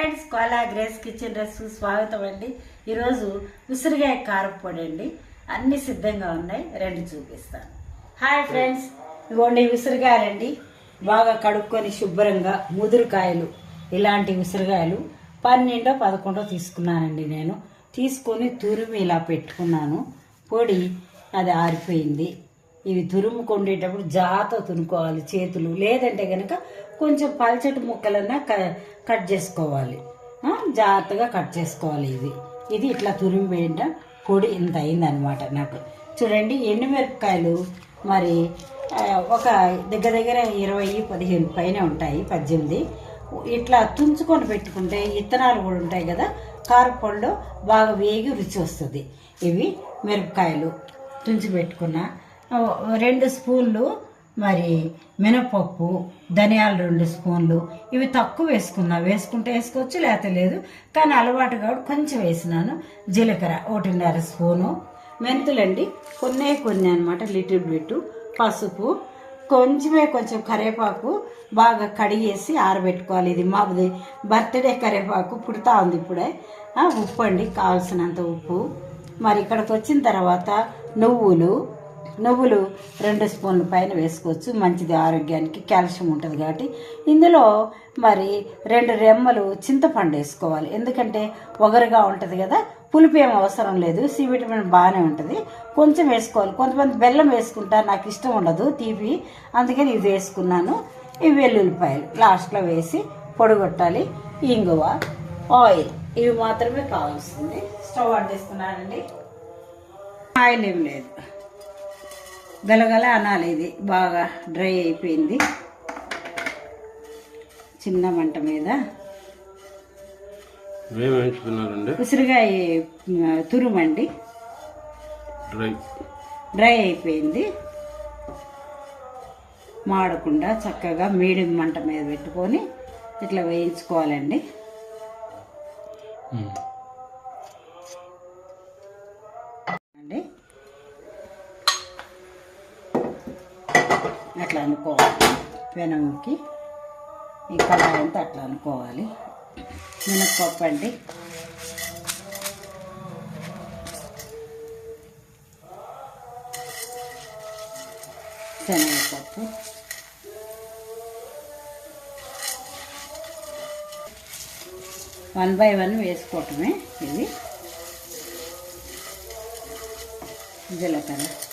Friends Kola Grace kitchen రెస్కు స్వాగతం అండి. ఈరోజు ఉసిరికాయ కారపొడి అండి. అన్ని సిద్ధంగా ఉన్నాయి. రెండు చూపిస్తాను. Hi friends. ఇవ్వండి ఉసిరికాయలండి బాగా కడుక్కొని శుభ్రంగా ముదురుకాయలు ఇలాంటి ఉసిరికాయలు పన్నెండో పదకొండో తీసుకున్నానండి నేను. తీసుకొని తురిమి ఇలా పెట్టుకున్నాను. పొడి అది ఆరిపోయింది. ఇవి తురుముకొండేటప్పుడు జాతో తురుముకోవాలి చేతులు. లేదంటే కనుక కొంచెం పల్చటి ముక్కలన్నా క- కట్ చేసుకోవాలి. జాగ్రత్తగా కట్ చేసుకోవాలి ఇది ఇది ఇట్లా తురిమి వేయడం పొడి ఇంత అయిందనమాట నాకు. చూడండి ఎండుమిరపకాయలు మరి ఒక దగ్గర దగ్గర ఇరవై పదిహేను పైన ఉంటాయి పద్దెనిమిది. ఇట్లా తుంచుకొని పెట్టుకుంటే ఇత్తనాలు కూడా ఉంటాయి కదా కారపొడిలో బాగా వేగి రుచి వస్తుంది. ఇవి మిరపకాయలు. తుంచి పెట్టుకున్న రెండు స్పూన్లు మరి మినపప్పు ధనియాలు రెండు స్పూన్లు. ఇవి తక్కువ వేసుకున్నా వేసుకుంటే వేసుకోవచ్చు లేకపోతే లేదు. కానీ అలవాటు కాబట్టి కొంచెం వేసినాను. జీలకర్ర ఒకటిన్నర స్పూను. మెంతులండి కొన్నే కొన్ని అనమాట లిటిల్ బిట్ పసుపు కొంచెమే కొంచెం కరివేపాకు బాగా కడిగేసి ఆరబెట్టుకోవాలి. ఇది మాది బర్త్డే కరివేపాకు పుడతా ఉంది ఇప్పుడే. ఉప్పు అండి కావాల్సినంత ఉప్పు. మరి ఇక్కడికి వచ్చిన తర్వాత నువ్వులు నువ్వులు రెండు స్పూన్ల పైన వేసుకోవచ్చు. మంచిది ఆరోగ్యానికి కాల్షియం ఉంటుంది కాబట్టి. ఇందులో మరి రెండు రెమ్మలు చింతపండు వేసుకోవాలి. ఎందుకంటే ఒగరుగా ఉంటుంది కదా పులుపు ఏం అవసరం లేదు. సి విటమిన్ బాగానే ఉంటుంది. కొంచెం వేసుకోవాలి. కొంతమంది బెల్లం వేసుకుంటారు నాకు ఇష్టం ఉండదు తీపి. అందుకని ఇది వేసుకున్నాను. ఇవి వెల్లుల్లిపాయలు లాస్ట్లో వేసి పొడగొట్టాలి. ఇంగువ ఆయిల్ ఇవి మాత్రమే కావాల్సింది. స్టవ్ అంటిస్తున్నానండి ఆయిల్ ఏం లేదు. గలగల అనాలి ఇది. బాగా డ్రై అయిపోయింది. చిన్న మంట మీద. ఆ, తురుమండి. డ్రై. డ్రై అయిపోయింది. మాడకుండా చక్కగా మీడియం మంట మీద పెట్టుకొని ఇట్లా వేయించుకోవాలండి. అనుకోవాలి. పెనంకి ఈ కళాయి అంతా అట్లా అనుకోవాలి. మినప్పప్పు అండి. శనగపప్పు. వన్ బై వన్ వేసుకోవటమే ఇది. జీలకర్ర.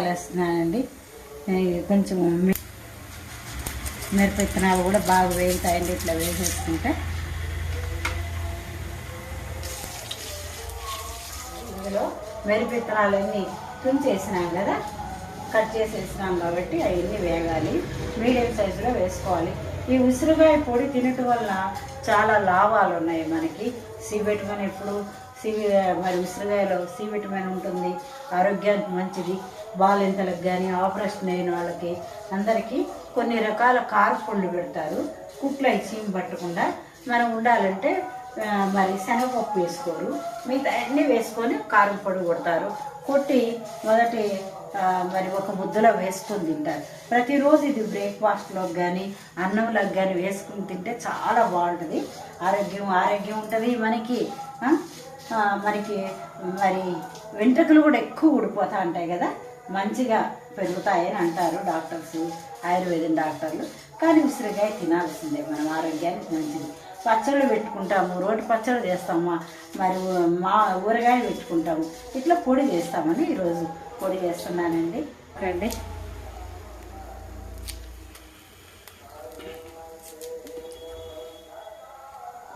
వేస్తున్నానండి కొంచెం మిరప విత్తనాలు కూడా బాగా వేగుతాయండి ఇట్లా వేసేసుకుంటే. ఇందులో మిరప విత్తనాలన్నీ తుంచేసినాం కదా? కట్ చేసేసినాం కాబట్టి అవన్నీ వేగాలి. మీడియం సైజులో వేసుకోవాలి. ఈ ఉసిరికాయ పొడి తినటం వల్ల చాలా లాభాలు ఉన్నాయి మనకి. సి విటమిన్ ఇప్పుడు సి మరి ఉసిరికాయలో సి విటమిన్ ఉంటుంది. ఆరోగ్యానికి మంచిది. బాలింతలకు కానీ ఆపరేషన్ అయిన వాళ్ళకి అందరికీ కొన్ని రకాల కారపళ్ళు పెడతారు. కుట్లు అయి చీమ పట్టకుండా మనం ఉండాలంటే మరి శనగపప్పు వేసుకోరు. మిగతా అన్నీ వేసుకొని కారం పొడి కొడతారు. కొట్టి మొదటి మరి ఒక ముద్దలో వేసుకొని తింటారు. ప్రతిరోజు ఇది బ్రేక్ఫాస్ట్లోకి కానీ అన్నంలోకి కానీ వేసుకుని తింటే చాలా బాగుంటుంది. ఆరోగ్యం ఆరోగ్యం ఉంటుంది మనకి. మనకి మరి వెంట్రుకలు కూడా ఎక్కువ ఊడిపోతూ ఉంటాయి కదా. మంచిగా పెరుగుతాయని అంటారు డాక్టర్స్ ఆయుర్వేదం డాక్టర్లు. కానీ ఉసిరికాయ తినాల్సిందే మనం ఆరోగ్యానికి మంచిది. పచ్చళ్ళు పెట్టుకుంటాము రోటి పచ్చళ్ళు చేస్తాము? మరి మా ఊరగాయ పెట్టుకుంటాము. ఇట్లా పొడి చేస్తామని ఈరోజు పొడి చేస్తున్నానండి. రండి.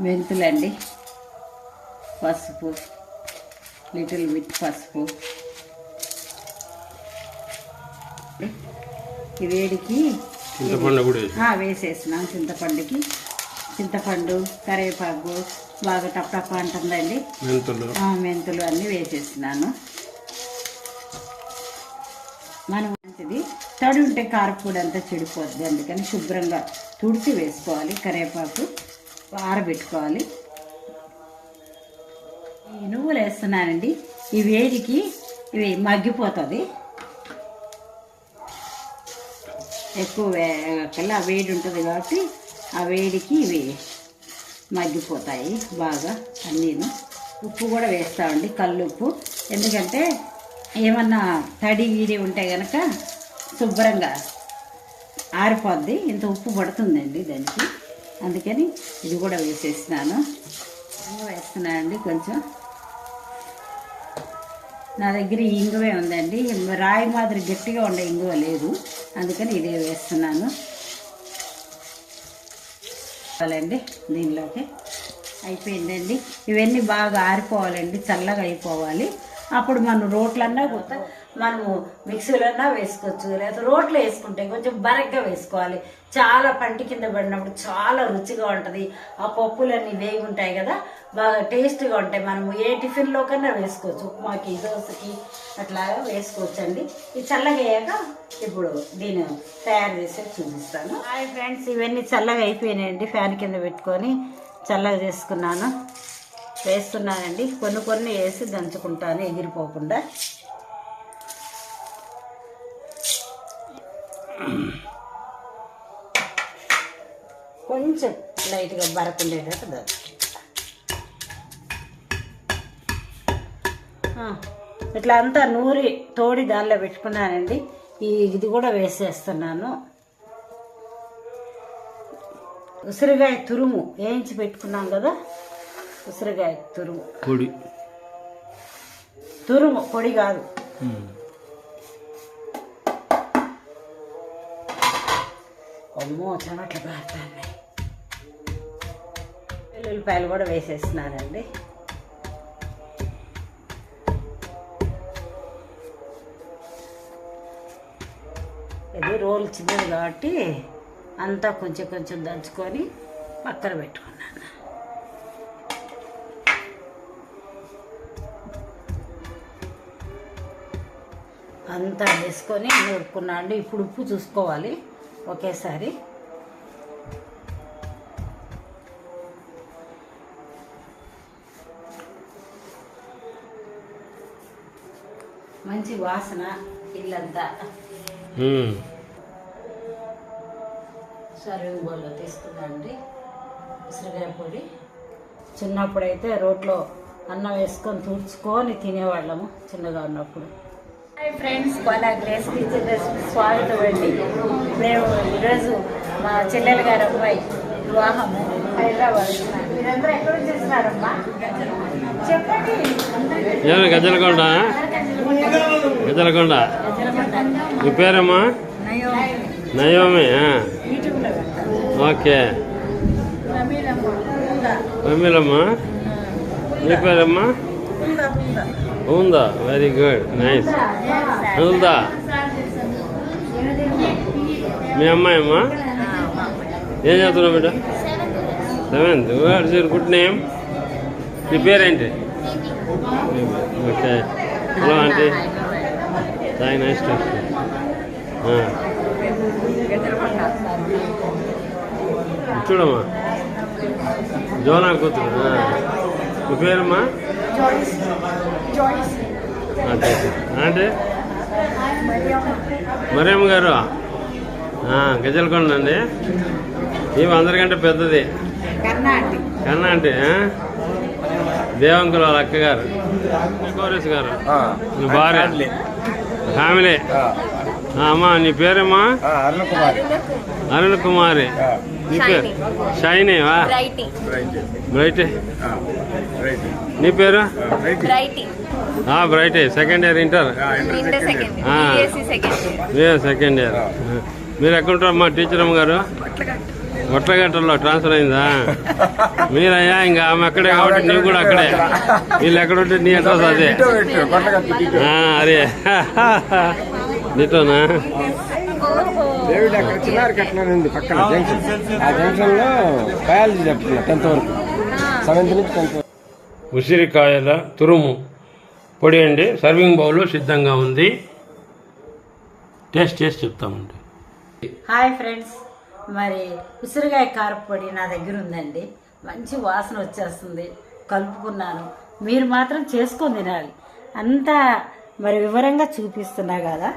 మెంతులండి. పసుపు లిటిల్ విత్ పసుపు. ఈ వేడికి చింతపండు కూడా వేసేసినాం చింతపండుకి. చింతపండు కరివేపాకు బాగా టప్ అంటుందండి. మెంతులు. మెంతులు అన్నీ వేసేసినాను. మనం మంచిది. తడి ఉంటే కారపొడి అంతా చెడిపోద్ది అందుకని శుభ్రంగా తుడిచి వేసుకోవాలి. కరివేపాకు ఆరబెట్టుకోవాలి. ఈ నువ్వులు వేస్తున్నానండి. ఈ వేడికి ఇవి మగ్గిపోతుంది. ఎక్కువ కల్లా వేడి ఉంటుంది కాబట్టి ఆ వేడికి ఇవి మగ్గిపోతాయి బాగా అన్నీను. ఉప్పు కూడా వేస్తామండి కల్లుప్పు. ఎందుకంటే ఏమన్నా తడి వీడి ఉంటే కనుక శుభ్రంగా ఆరిపోద్ది. ఇంత ఉప్పు పడుతుందండి దానికి. అందుకని ఇది కూడా వేసేసినాను వేస్తున్నానండి కొంచెం. నా దగ్గర ఇంగువే ఉందండి. రాయి మాదిరి గట్టిగా ఉండే ఇంగువ లేదు. అందుకని ఇదే వేస్తున్నాను. అండి దీనిలోకి. అయిపోయిందండి. ఇవన్నీ బాగా ఆరిపోవాలండి చల్లగా అయిపోవాలి. అప్పుడు మనం రోట్లన్నా కొత్త మనము మిక్సీలన్నా వేసుకోవచ్చు. లేదా రోట్లో వేసుకుంటే కొంచెం బరగ్గా వేసుకోవాలి. చాలా పంటి కింద పడినప్పుడు చాలా రుచిగా ఉంటుంది. ఆ పప్పులన్నీ వేగి ఉంటాయి కదా బాగా టేస్ట్గా ఉంటాయి. మనము ఏ టిఫిన్లో కన్నా వేసుకోవచ్చు. ఉప్మాకి దోశకి అట్లాగా వేసుకోవచ్చు అండి ఇది చల్లగయ్యాక ఇప్పుడు దీన్ని తయారు చేసి చూపిస్తాను. హాయ్ ఫ్రెండ్స్ ఇవన్నీ చల్లగా అయిపోయినాయండి. ఫ్యాన్ కింద పెట్టుకొని చల్లగా చేసుకున్నాను. వేస్తున్నానండి. కొన్ని కొన్ని వేసి దంచుకుంటాను ఎగిరిపోకుండా. కొంచెం లైట్గా బరకుండేటట్టు ఇట్లా అంతా నూరి తోడి దానిలో పెట్టుకున్నానండి. ఈ ఇది కూడా వేసేస్తున్నాను. ఉసిరికాయ తురుము వేయించి పెట్టుకున్నాం కదా? ఉసిరికాయ తురుము. పొడి. తురుము పొడి కాదు. అమ్మో చాలా కారుతున్నాయి వెల్లుల్లిపాయలు కూడా వేసేస్తున్నానండి. ఇది రోల్ చిన్నది కాబట్టి అంతా కొంచెం కొంచెం దంచుకొని పక్కన పెట్టుకున్నాను. అంతా వేసుకొని నూరుకున్నాను. ఇప్పుడు ఉప్పు చూసుకోవాలి. ఒకేసారి. మంచి వాసన ఇల్లంతా. సర్వింగ్ బౌల్లో తీసుకున్నాండి ఉసిరికాయ పొడి. చిన్నప్పుడైతే రోట్లో అన్నం వేసుకొని తుడుచుకొని తినేవాళ్ళము చిన్నగా ఉన్నప్పుడు. హాయ్ ఫ్రెండ్స్ వాళ్ళ గ్రేస్ రెసిపీ స్వాగతం అండి. మేము ఈరోజు మా చెల్లెలు గారి అబ్బాయి వివాహము హైదరాబాద్ మీరందరూ ఎక్కడ చెప్పండి. గజ్జలకొండ గజ్జలకొండ మీ పేరమ్మా? నయోమి. ఓకే. ప్రమీలమ్మా మీ పేరమ్మా? ఉందా? వెరీ గుడ్ నైస్ ఉందా? మీ అమ్మాయి అమ్మా ఏం చదువుతున్నావు బిడ్డ? Seventh what's your good name నీ పేరేంటి? Okay hello aunty Sai nice to చూడమ్మా. జోనా కూతురు. మీ పేరమ్మా? అదే అంటే మరియమ్మ గారు? ఆ, గజలకొండ అండి ఇవి అందరికంటే పెద్దది. కన్నా అంటే? దేవంకుల వాళ్ళ అక్కగారు కోరేష్ గారు. నీ భార్య. ఫ్యామిలీ. ఆ, అమ్మా నీ పేరమ్మా? అరుణ్ కుమార్. అరుణ్ కుమారి. నీ పేరు షైనీ వా బ్రైట్ నీ పేరు? ఆ, bright second year inter. Second year మీరు ఎక్కడుంటారమ్మా టీచర్ అమ్మ గారు? ఒట్లగట్టలో ట్రాన్స్ఫర్ అయిందా? మీరయ్యా ఇంకా ఆమె అక్కడే కాబట్టి నీవు కూడా అక్కడే. వీళ్ళు ఎక్కడుంటే నీ అడ్రస్ అదే. ఆ, అదే. నీతోనా? డేవిడ్ అక్కడ చిన్నారి కట్నం ఉంది పక్కన జంక్షన్. ఆ జంక్షన్లో బయాలజీ చెప్తున్నా టెన్త్ వరకు సెవెంత్ నుంచి టెన్త్ వరకు ఉసిరికాయల తురుము పొడి అండి. సర్వింగ్ బౌల్ సిద్ధంగా ఉంది. టేస్ట్ చేసి చెప్తామండి. Hi friends. మరి ఉసిరికాయ కారపొడి నా దగ్గర ఉందండి. మంచి వాసన వచ్చేస్తుంది. కలుపుకున్నాను. మీరు మాత్రం చేసుకొని తినాలి. అంతా మరి వివరంగా చూపిస్తున్నా కదా.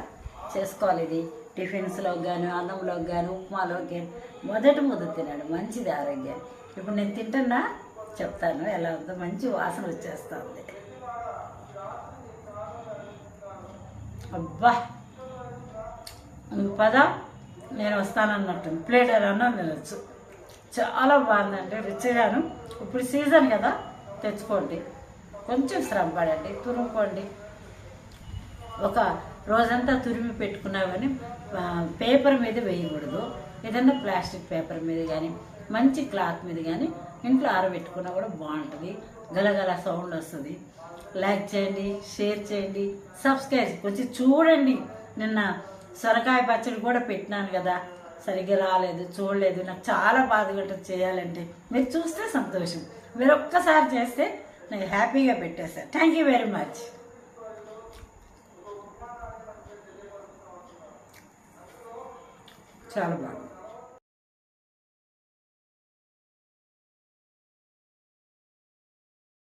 చేసుకోవాలి ఇది. టిఫిన్స్లోకి కానీ అన్నంలోకి కానీ ఉప్మాలోకి కానీ మొదటి ముద్ద తినాడు మంచిది ఆరోగ్యం. ఇప్పుడు నేను తింటున్నా చెప్తాను ఎలా ఉందో మంచి వాసన వచ్చేస్తుంది. అబ్బా! పద నేను వస్తానన్నట్టు ప్లేట్ అన్నా తినచ్చు. చాలా బాగుందండి రుచిగాను. ఇప్పుడు సీజన్ కదా తెచ్చుకోండి. కొంచెం శ్రమ పడండి తురుముకోండి. ఒక రోజంతా తురిమి పెట్టుకున్నా కానీ పేపర్ మీద వేయకూడదు. ఏదైనా ప్లాస్టిక్ పేపర్ మీద కానీ మంచి క్లాత్ మీద కానీ ఇంట్లో ఆరబెట్టుకున్నా కూడా బాగుంటుంది. గలగల సౌండ్ వస్తుంది. లైక్ చేయండి షేర్ చేయండి సబ్స్క్రైబ్ కొంచెం చూడండి. నిన్న సొరకాయ పచ్చడి కూడా పెట్టినాను కదా సరిగ్గా రాలేదు చూడలేదు. నాకు చాలా బాధగా ఉంటుంది చేయాలంటే మీరు చూస్తే సంతోషం. మీరు ఒక్కసారి చేస్తే నేను హ్యాపీగా పెట్టేస్తాను థ్యాంక్ యూ వెరీ మచ్ చాలా బాగుంది